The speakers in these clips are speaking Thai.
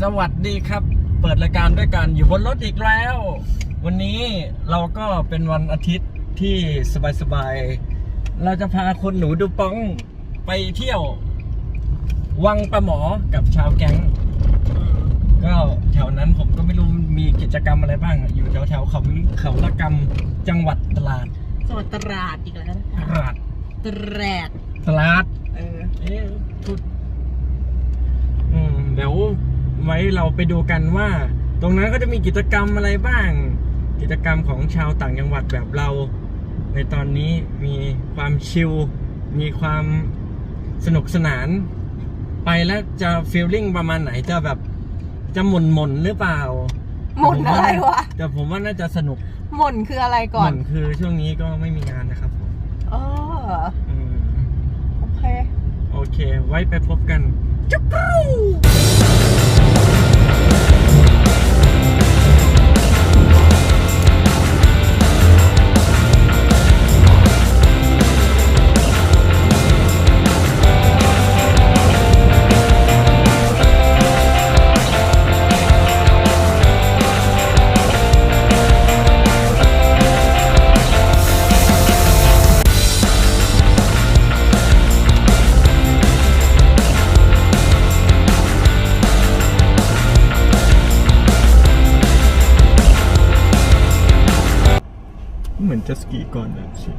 สวัสดีครับ เปิดรายการด้วยกันอยู่บนรถอีกแล้ว วันนี้เราก็เป็นวันอาทิตย์ที่สบายๆ เราจะพาคนหนูดูป้องไปเที่ยว วังปะหมอกับชาวแก๊ง ก็แถวนั้นผมก็ไม่รู้มีกิจกรรมอะไรบ้าง อยู่แถวแถวๆเขาเขาละกำจังหวัดตราดจังหวัดตราดอีกแล้วนะตคะราดตราดตราดเออเอ๊ะพูดอืมเดี๋ยว ไว้เราไปดูกันว่า ตรงนั้นก็จะมีกิจกรรมอะไรบ้าง กิจกรรมของชาวต่างจังหวัดแบบเรา ในตอนนี้มีความชิลมีความสนุกสนาน ไปแล้วจะฟีลลิ่งประมาณไหนจะแบบจะหม่นหม่นๆหรือเปล่าหม่นอะไรวะแต่ผมว่าน่าจะสนุกหม่นคืออะไรก่หอนม่นคือช่วงนี้ก็ไม่มีงานนะครับผมเอออืมโอเค โอเค ไว้ไปพบกันจุ๊ก รูเจะสกีก่อนนะสิ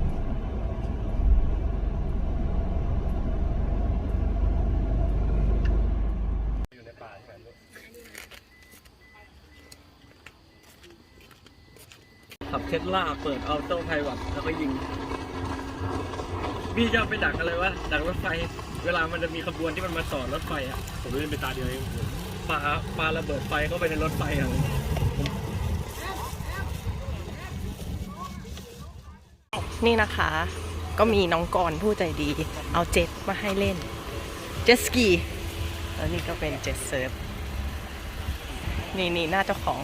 ขับเทสลาเปิดออโต้ไพวัตแล้วก็ยิงพี่จะเอาไปดักอะไรวะดักรถไฟ เวลามันจะมีขบวนที่มันมาสอนรถไฟอะผมเล่นไปตาเดียวเองปาปาระเบิดไฟเข้าไปในรถไฟอะ นี่นะคะ ก็มีน้องกรผู้ใจดี เอาเจ็ตมาให้เล่น เจ็ตสกีแล้วนี่ก็เป็นเจ็ตเซิร์ฟ นี่นี่หน้าเจ้าของ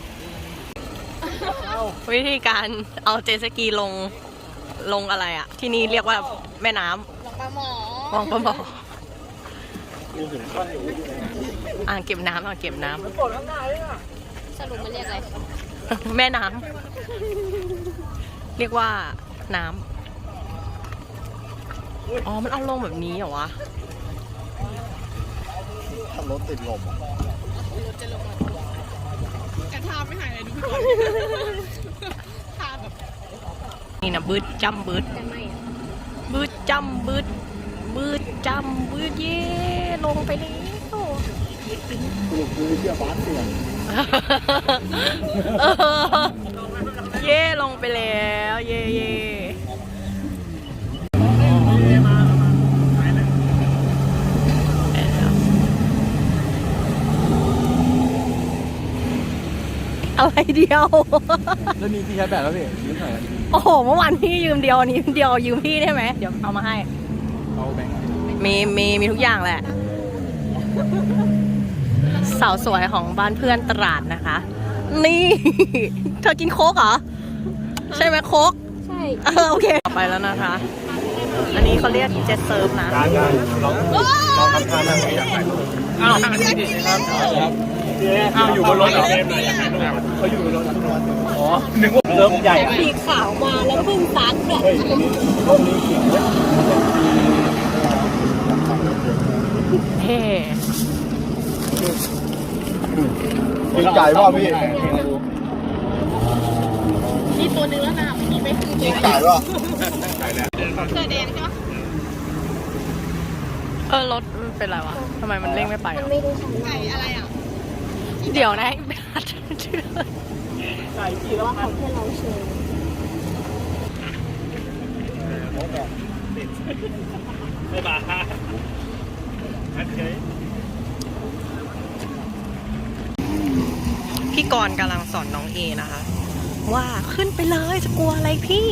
วิธีการเอาเจ็ตสกีลงลงอะไรอะที่นี่เรียกว่าแม่น้ำปลาหมอวังปะหมอมีหินก้อนอยู่อ่างเก็บน้ำอ่างเก็บน้ำปวดข้างในอะสรุปมันเรียกอะไร แม่น้ำเรียกว่า น้ำอ๋อ มันเอาลงแบบนี้เหรอวะ ถ้ารถติดลมอะนี่นะบืดจำบืดแต่ไม่อะบืดจำบืดบืดจำบืดเย่ลงไปแล้วสรุปคือเชื่อบ้านเปลี่ยนเออเย่ลงไปแล้ว เย่เย่ อะไรเดียว แล้วมีที่ใช้แบตแล้วพี่ยืมหน่อยโอ้โห เมื่อวานพี่ยืมเดียวอันนี้เดียวยืมพี่ได้ไหม เดี๋ยวเอามาให้ เอาแบงค์มีมีมีทุกอย่างแหละ สาวสวยของบ้านเพื่อนตราดนะคะ นี่ เธอกินโค้กเหรอ ใช่ไหมโค้กใช่เออโอเคต่อไปแล้วนะคะ อันนี้เขาเรียกเจ็ตเซิร์ฟนะการงานลองลองทำการนั่งอยากถ่ายรูปอ้าวครับ อ้าวอยู่บนรถเหรอเขาอยู่บนรถอ๋อนึกว่าเริ่มใหญ่สีขาวมาแล้วเพิ่งซักเนี่ยเฮ้ยอันนี้ต้นนี้เขียนเนี่ยเท่กินไก่ป่ะพี่มีตัวนึงแล้วนะมีไม่คือกินไก่ป่ะเสื้อแดงใช่ไหมเออรถมันเป็นไรวะทำไมมันเร่งไม่ไปมันอะไม่ได้ทำไก่อะไรอะ เดี๋ยวนะว่าเขาแค่เราเชิญไม่บาโอเคพี่กรณ์กำลังสอนน้องเอนะคะ ว่าขึ้นไปเลยจะกลัวอะไรพี่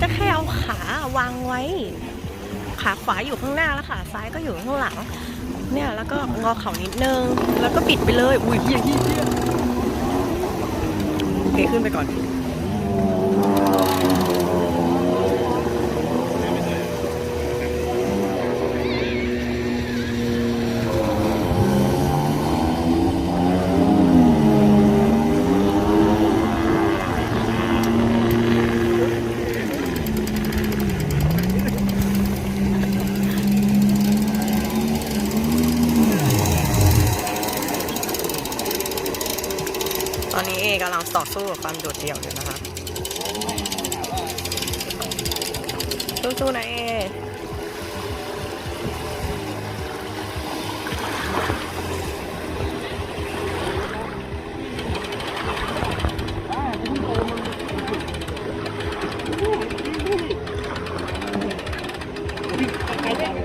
จะแค่เอาขาวางไว้ ขาขวาอยู่ข้างหน้าแล้วขาซ้ายก็อยู่ข้างหลัง เนี่ยแล้วก็งอเข่านิดนึง แล้วก็ปิดไปเลย อุ้ยเฮียเฮียโอเคขึ้นไปก่อน ต่อสู้กับความโดดเดี่ยวอยู่นะคะสู้ๆนะเอ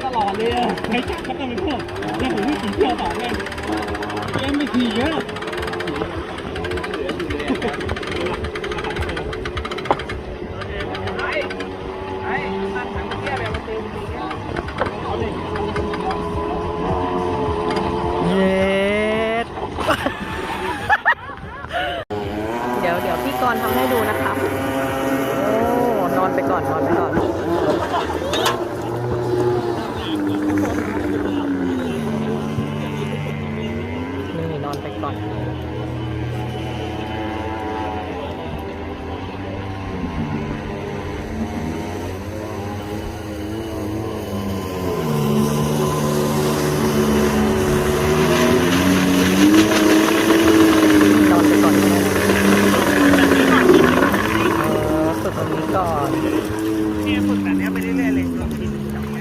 ตลอดเลยไอ่จับเขาต้องเป็นพวกแล้วผมวิ่งขี่เที่ยวต่อเลยเกมไม่ขี่เยอะ กตรงนี้ก่อน เนี่ยฝึกแบบนี้ไปเรื่อยๆเลยลองกินจับไง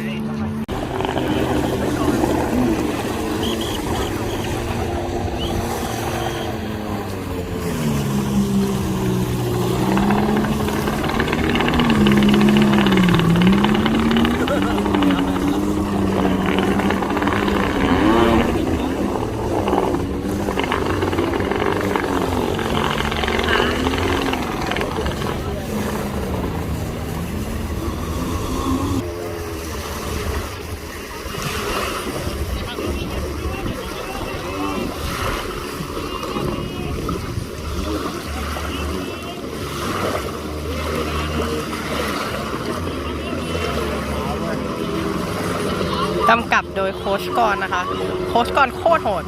กำกับ โคชก่อนนะคะ โคชก่อนโคตรโหด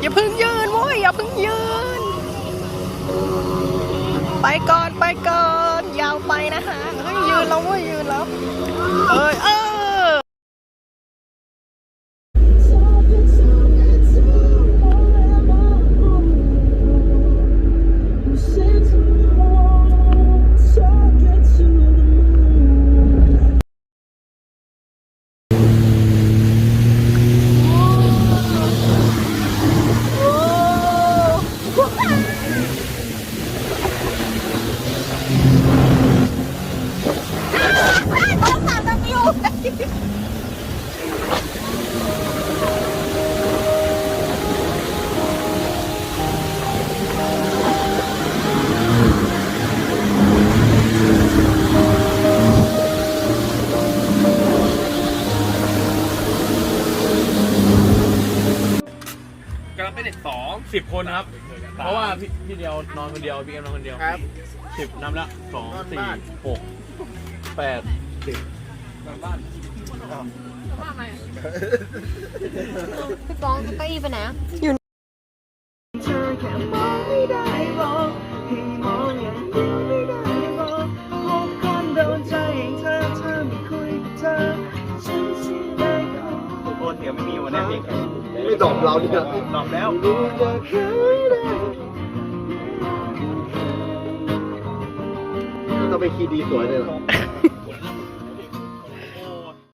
อย่าพึ่งยืนโว้ยอย่าพึ่งยืน ไปก่อนไปก่อน ยาวไปนะคะเฮ้ยยืนแล้วเว้ยยืนแล้ว เอ้ยเออ Ha ha ha! สองสิบคนครับ เพราะว่าพี่พี่เดียวนอนคนเดียวพี่เอ็มนอนคนเดียวครับ สิบนำละสองสี่หกแปดสิบพี่ฟองเก้าอี้ไปไหนอะโคนเสียไม่มีวันนี้ พี่ไม่ตอบเราเนี่ยตอบแล้วต้องไปคีย์ดีสวยเลยเหรอ